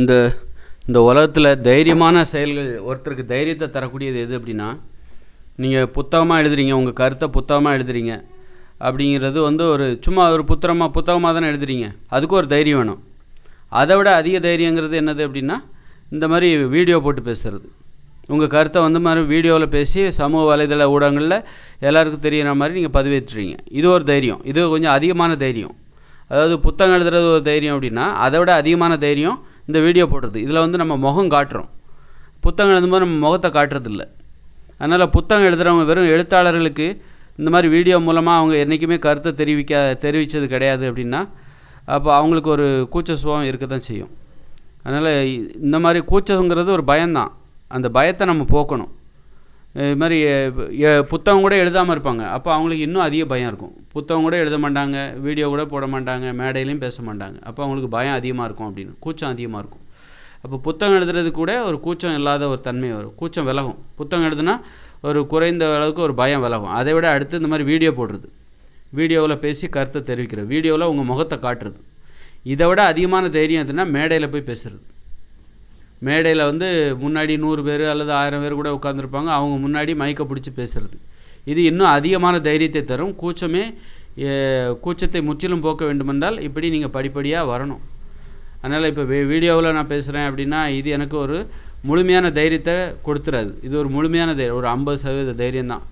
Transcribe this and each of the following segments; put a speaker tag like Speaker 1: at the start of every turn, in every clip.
Speaker 1: இந்த இந்த உலகத்தில் தைரியமான செயல்கள் ஒருத்தருக்கு தைரியத்தை தரக்கூடியது எது அப்படின்னா நீங்கள் புத்தகமாக எழுதுறீங்க உங்கள் கருத்தை புத்தகமாக எழுதுறீங்க அப்படிங்கிறது வந்து ஒரு சும்மா ஒரு புத்தகமாக புத்தகமாக தானே எழுதுறீங்க. அதுக்கு ஒரு தைரியம் வேணும். அதை விட அதிக தைரியங்கிறது என்னது அப்படின்னா இந்த மாதிரி வீடியோ போட்டு பேசுகிறது உங்கள் கருத்தை வந்து மாதிரி வீடியோவில் பேசி சமூக வலைதள ஊடகங்களில் எல்லாருக்கும் தெரியிற மாதிரி நீங்கள் பதிவேற்றுறீங்க இது ஒரு தைரியம். இது கொஞ்சம் அதிகமான தைரியம். அதாவது புத்தகம் எழுதுறது ஒரு தைரியம் அப்படின்னா அதை விட அதிகமான தைரியம் இந்த வீடியோ போடுறது. இதில் வந்து நம்ம முகம் காட்டுறோம். புத்தகம் எழுதும்போது நம்ம முகத்தை காட்டுறதில்ல. அதனால் புத்தகம் எழுதுகிறவங்க வெறும் எழுத்தாளர்களுக்கு இந்த மாதிரி வீடியோ மூலமாக அவங்க என்றைக்குமே கருத்தை தெரிவிக்க தெரிவித்தது கிடையாது அப்படின்னா அப்போ அவங்களுக்கு ஒரு கூச்ச சுபாவம் இருக்க தான் செய்யும். அதனால் இந்த மாதிரி கூச்சங்கிறது ஒரு பயம்தான். அந்த பயத்தை நம்ம போக்கணும். இது மாதிரி புத்தகம் கூட எழுதாமல் இருப்பாங்க. அப்போ அவங்களுக்கு இன்னும் அதிக பயம் இருக்கும். புத்தகம் கூட எழுத மாட்டாங்க வீடியோ கூட போட மாட்டாங்க மேடையிலையும் பேச மாட்டாங்க. அப்போ அவங்களுக்கு பயம் அதிகமாக இருக்கும் அப்படின்னு கூச்சம் அதிகமாக இருக்கும். அப்போ புத்தகம் எழுதுறது கூட ஒரு கூச்சம் இல்லாத ஒரு தன்மை வரும். கூச்சம் விலகும். புத்தகம் எழுதுனா ஒரு குறைந்த அளவுக்கு ஒரு பயம் விலகும். அதை விட அடுத்து இந்த மாதிரி வீடியோ போடுறது. வீடியோவில் பேசி கருத்தை தெரிவிக்கிறது. வீடியோவில் உங்கள் முகத்தை காட்டுறது. இதை விட அதிகமான தைரியம் எதுனா மேடையில் போய் பேசுறது. மேடையில் வந்து முன்னாடி நூறு பேர் அல்லது ஆயிரம் பேர் கூட உட்காந்துருப்பாங்க அவங்க முன்னாடி மைக்கை பிடிச்சி பேசுறது. இது இன்னும் அதிகமான தைரியத்தை தரும். கூச்சமே கூச்சத்தை முற்றிலும் போக்க வேண்டுமென்றால் இப்படி நீங்கள் படிப்படியாக வரணும். அதனால் இப்போ வே வீடியோவில் நான் பேசுகிறேன் அப்படின்னா இது எனக்கு ஒரு முழுமையான தைரியத்தை கொடுத்துறாது. இது ஒரு முழுமையான தைரியம் ஒரு ஐம்பது சதவீத தைரியம்தான்.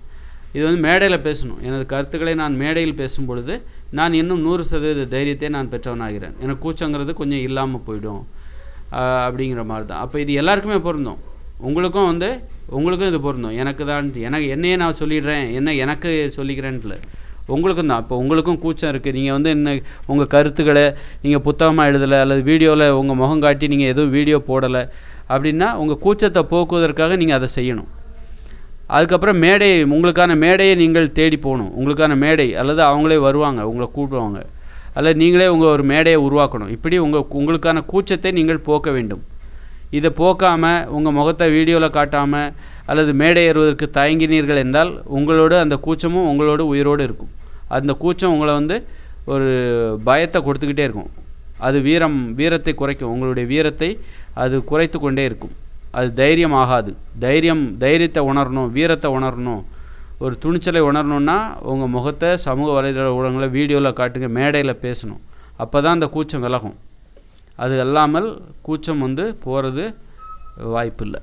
Speaker 1: இது வந்து மேடையில் பேசணும். எனது கருத்துக்களை நான் மேடையில் பேசும் பொழுது நான் இன்னும் நூறு சதவீத தைரியத்தை நான் பெற்றவனாகிறேன். எனக்கு கூச்சங்கிறது கொஞ்சம் இல்லாமல் போயிடும் அப்படிங்கிற மாதிரி தான் அப்போ இது எல்லாருக்குமே பொருந்தும். உங்களுக்கும் வந்து உங்களுக்கும் இது பொருந்தும். எனக்கு தான் எனக்கு என்னையே நான் சொல்லிடுறேன் என்ன எனக்கு சொல்லிக்கிறேன்ல உங்களுக்கும் தான். இப்போ உங்களுக்கும் கூச்சம் இருக்குது நீங்கள் வந்து என்ன உங்கள் கருத்துக்களை நீங்கள் புத்தகமாக எழுதலை அல்லது வீடியோவில் உங்கள் முகம் காட்டி நீங்கள் எதுவும் வீடியோ போடலை அப்படின்னா உங்கள் கூச்சத்தை போக்குவதற்காக நீங்கள் அதை செய்யணும். அதுக்கப்புறம் மேடை உங்களுக்கான மேடையை நீங்கள் தேடி போகணும். உங்களுக்கான மேடை அல்லது அவங்களே வருவாங்க உங்களை கூப்பிடுவாங்க. அல்லது நீங்களே உங்கள் ஒரு மேடையை உருவாக்கணும். இப்படி உங்கள் உங்களுக்கான கூச்சத்தை நீங்கள் போக்க வேண்டும். இதை போக்காமல் உங்கள் முகத்தை வீடியோவில் காட்டாமல் அல்லது மேடை ஏறுவதற்கு தயங்கினீர்கள் என்றால் உங்களோட அந்த கூச்சமும் உங்களோட உயிரோடு இருக்கும். அந்த கூச்சம் உங்களை வந்து ஒரு பயத்தை கொடுத்துக்கிட்டே இருக்கும். அது வீரம் வீரத்தை குறைக்கும். உங்களுடைய வீரத்தை அது குறைத்து கொண்டே இருக்கும். அது தைரியம் ஆகாது தைரியம் தைரியத்தை உணரணும் வீரத்தை உணரணும். ஒரு துணிச்சலை உணரணுன்னா உங்கள் முகத்தை சமூக வலைதள ஊடகங்களில் வீடியோவில் காட்டுங்க மேடையில் பேசணும். அப்போ தான் அந்த கூச்சம் விலகும். அது அல்லாமல் கூச்சம் வந்து போகிறது வாய்ப்பில்லை.